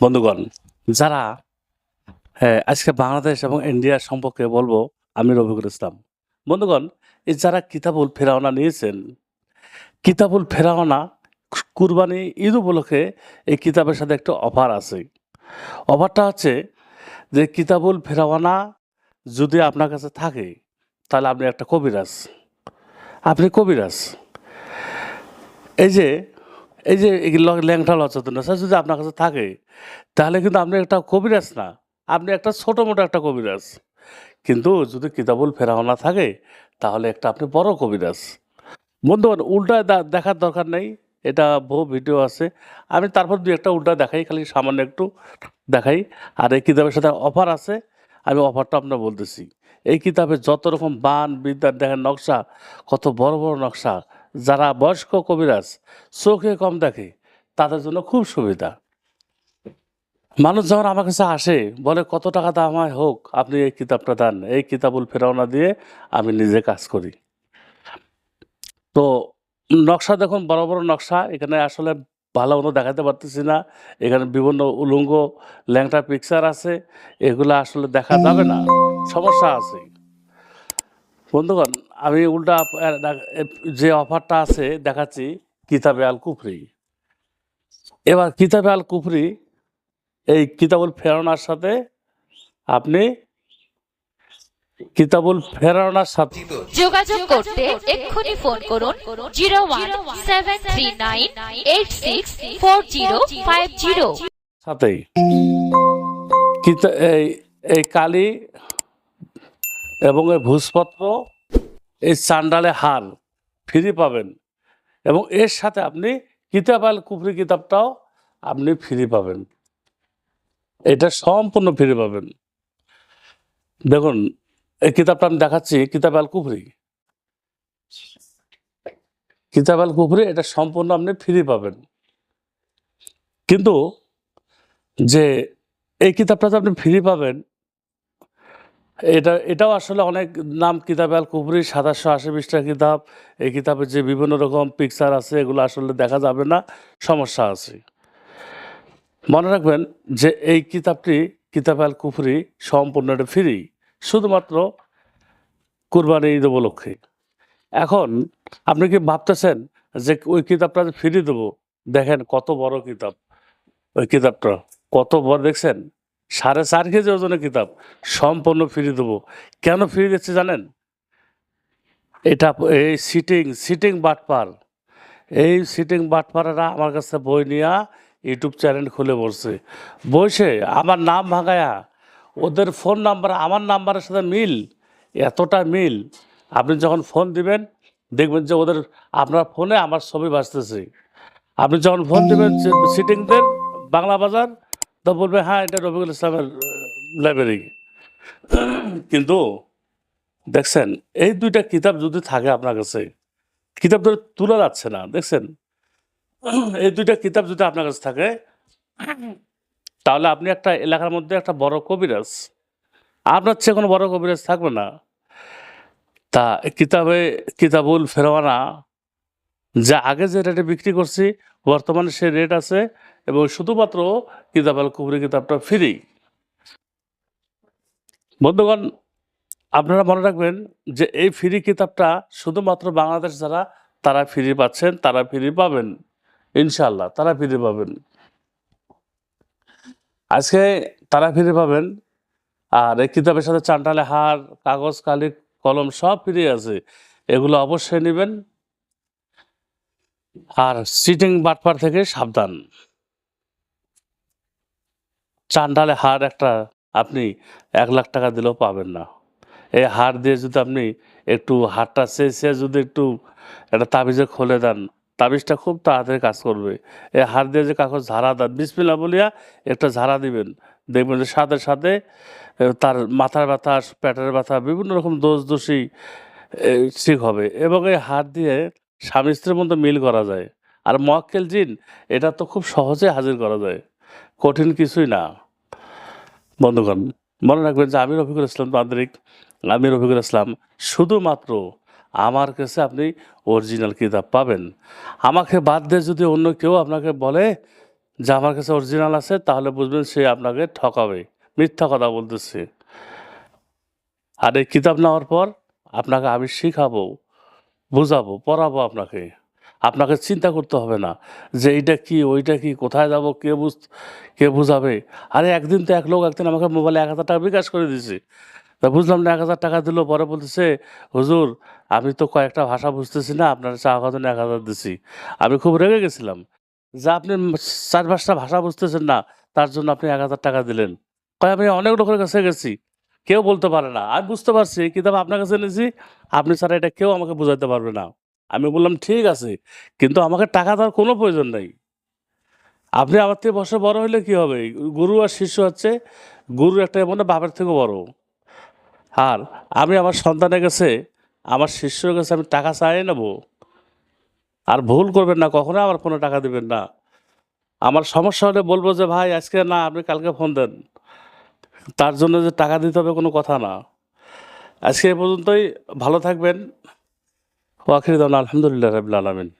বন্ধুগণ যারা হ্যাঁ, আজকে বাংলাদেশ এবং ইন্ডিয়ার সম্পর্কে বলব আমি রফিকুল ইসলাম। বন্ধুগণ এই যারা কিতাবুল ফেরাওনা নিয়েছেন কিতাবুল ফেরাওনা কুরবানি ঈদ উপলক্ষে এই কিতাবের সাথে একটা অফার আছে। অফারটা হচ্ছে যে কিতাবুল ফেরাওয়ানা যদি আপনার কাছে থাকে তাহলে আপনি একটা কবিরাজ। আপনি কবিরাজ। এই যে এই যে ল্যাংটা লচেতনতা যদি আপনার কাছে থাকে, তাহলে কিন্তু আপনি একটা কবিরাজ না। আপনি একটা ছোটো মোটো একটা কবিরাজ। কিন্তু যদি কিতাবুল ফেরাওনা থাকে, তাহলে একটা আপনি বড় কবিরাজ। বন্ধুবান উল্টা দেখার দরকার নেই। এটা বহু ভিডিও আছে। আমি তারপর দু একটা উল্টা দেখাই, খালি সামান্য একটু দেখাই। আর এই কিতাবের সাথে অফার আছে। আমি অফারটা আপনার বলতেছি। এই কিতাবে যত রকম বান বিদ্যার দেখেন নকশা, কত বড় বড় নকশা। যারা বয়স্ক কবিরাজ চোখে কম দেখে, তাদের জন্য খুব সুবিধা। মানুষ যখন আমার কাছে আসে, বলে, কত টাকা দাম হয়? হোক, আপনি এই কিতাবটা দেন। এই কিতাবুল ফেরাওনা দিয়ে আমি নিজে কাজ করি। তো নকশা দেখুন, বড় বড় নকশা। এখানে আসলে ভালো মতো দেখাতে পারতেছি না। এখানে বিভিন্ন উলঙ্গ ল্যাংটা পিকচার আছে। এগুলো আসলে দেখা যাবে না। সমস্যা আছে। বন্ধুগণ আমি উল্টা যে অফারটা আছে দেখাচ্ছি কিতাবে আল কুফরি। এবার কিতাবে আল কুফরি এই কিতাবুল ফেরানোর সাথে আপনি কিতাবুল ফেরানোর সাথে যোগাযোগ করতে এক্ষুনি ফোন করুন zero one seven three nine eight six four zero five zero. সাথেই। এই কালি এবং এই ভূষপত্র এই চান্ডালে হার ফ্রি পাবেন। এবং এর সাথে আপনি কিতাব আল কুফরি কিতাবটাও আপনি ফ্রি পাবেন। এটা সম্পূর্ণ ফ্রি পাবেন। দেখুন, এই কিতাবটা আমি দেখাচ্ছি, কিতাব আল কুফরি। কিতাব আল কুফরি, এটা সম্পূর্ণ আপনি ফ্রি পাবেন। কিন্তু যে এই কিতাবটা যে আপনি ফ্রি পাবেন এটা, এটাও আসলে অনেক নাম কিতাব আল কুবরি সাতাশশো আশি বিশটা কিতাব। এই কিতাবের যে বিভিন্ন রকম পিকচার আছে, এগুলো আসলে দেখা যাবে না, সমস্যা আছে। মনে রাখবেন যে এই কিতাবটি, কিতাব আল কুফরি সম্পূর্ণ এটা ফ্রি শুধুমাত্র কুরবানি ঈদ উপলক্ষে। এখন আপনি কি ভাবতেছেন যে ওই কিতাবটা ফ্রি দেবো? দেখেন কত বড় কিতাব। ওই কিতাবটা কত বড়, দেখছেন? সাড়ে চার কেজি ওজনের কিতাব সম্পূর্ণ ফ্রি দেবো। কেন ফ্রি দিচ্ছে জানেন? এটা এই সিটিং সিটিং বাটপার। এই সিটিং বাটপারেরা আমার কাছে বই নিয়ে ইউটিউব চ্যানেল খুলে বসছে বসে আমার নাম ভাঙায়া, ওদের ফোন নাম্বার আমার নাম্বারের সাথে মিল? এতটা মিল? আপনি যখন ফোন দিবেন, দেখবেন যে ওদের, আপনার ফোনে আমার ছবি বাঁচতেছে আপনি যখন ফোন দেবেন সিটিং দেন বাংলা বাজার তো বলবে হ্যাঁ এটা রবিকুল ইসলামের লাইব্রেরি কিন্তু দেখছেন, এই দুইটা কিতাব যদি থাকে আপনার কাছে, কিতাব ধরে তোলা যাচ্ছে না, দেখছেন? এই দুইটা কিতাব যদি আপনার কাছে থাকে, তাহলে আপনি একটা এলাকার মধ্যে একটা বড় কবিরাজ, আপনার চেয়ে কোনো বড় কবিরাজ থাকবে না। তা কিতাবে কিতাবুল ফেরওয়ানা যা আগে যে রেটে বিক্রি করছি, বর্তমানে সে রেট আছে এবং শুধুমাত্র কিতাব আল কুবরি কিতাবটা ফ্রি বন্ধুগণ, আপনারা মনে রাখবেন যে এই ফ্রি কিতাবটা শুধুমাত্র বাংলাদেশ যারা, তারা ফ্রি পাচ্ছেন, তারা ফ্রি পাবেন। ইনশাল্লাহ তারা ফ্রি পাবেন। আজকে তারা ফ্রি পাবেন, আর এই কিতাবের সাথে চান্টালে হার, কাগজ, কালি, কলম সব ফ্রি আছে। এগুলো অবশ্যই নেবেন। আর সিটিং বাটপার থেকে সাবধান। চান্ডালে হার একটা আপনি এক লাখ টাকা দিলেও পাবেন না। এই হার দিয়ে যদি আপনি একটু হারটা চেয়ে যদি একটু একটা তাবিজে খুলে দেন, তাবিজটা খুব তাড়াতাড়ি কাজ করবে। এই হার দিয়ে যে কাগজ ঝাড়া দেন বিসমিল্লা বলিয়া একটা ঝাড়া দিবেন। দেখবেন যে সাথে সাথে তার মাথার ব্যথা, পেটের ব্যথা, বিভিন্ন রকম দোষ দোষী ঠিক হবে। এবং এই হাত দিয়ে স্বামী স্ত্রীর মধ্যে মিল করা যায়। আর মক্কেল জিন, এটা তো খুব সহজে হাজির করা যায়। কঠিন কিছুই না। বন্ধুগণ, মনে রাখবেন যে আমি রফিকুল ইসলাম তান্ত্রিক, আমি রফিকুল ইসলাম শুধুমাত্র আমার কাছে আপনি অরিজিনাল কিতাব পাবেন। আমাকে বাদ দিয়ে যদি অন্য কেউ আপনাকে বলে যে আমার কাছে অরিজিনাল আছে, তাহলে বুঝবেন সে আপনাকে ঠকাবে। মিথ্যা কথা বলতেছে। আর এই কিতাব নেওয়ার পর আপনাকে আমি শিখাবো। বুঝাবো, পড়াবো আপনাকে। আপনাকে চিন্তা করতে হবে না যে এইটা কি, ওইটা কি, কোথায় যাব, কে বুঝ, কে বুঝাবে। আরে একদিন তো এক লোক একদিন আমাকে মোবাইলে এক হাজার টাকা বিকাশ করে দিয়েছে। তা বুঝলাম না, এক হাজার টাকা দিল, পরে বলতেছে, হুজুর, আমি তো কয়েকটা ভাষা বুঝতেছি না, আপনার চা খাওয়ার এক হাজার দিছি। আমি খুব রেগে গেছিলাম যে আপনি চার পাঁচটা ভাষা বুঝতেছেন না, তার জন্য আপনি এক হাজার টাকা দিলেন। কয়, আমি অনেক লোকের কাছে গেছি। কেউ বলতে পারে না। আমি বুঝতে পারছি কিতাব আপনার কাছে এনেছি, আপনি ছাড়া এটা কেউ আমাকে বোঝাতে পারবে না। আমি বললাম, ঠিক আছে, কিন্তু আমাকে টাকা দেওয়ার কোনো প্রয়োজন নেই। আপনি আমার থেকে বছর বড় হলে কি হবে? গুরু আর শিষ্য হচ্ছে, গুরু একটা মনে বাপের থেকে বড়। আর আমি আমার সন্তানের কাছে, আমার শিষ্যর কাছে আমি টাকা চাই নেব। আর ভুল করবেন না, কখনো আমার কোনো টাকা দিবেন না। আমার সমস্যা হলে বলব যে, ভাই, আজকে না, আপনি কালকে ফোন দেন। তার জন্য যে টাকা দিতে হবে কোনো কথা না। আজকে এ পর্যন্তই, ভালো থাকবেন। ওয়াখির আলহামদুলিল্লাহ রবিল আলমিন।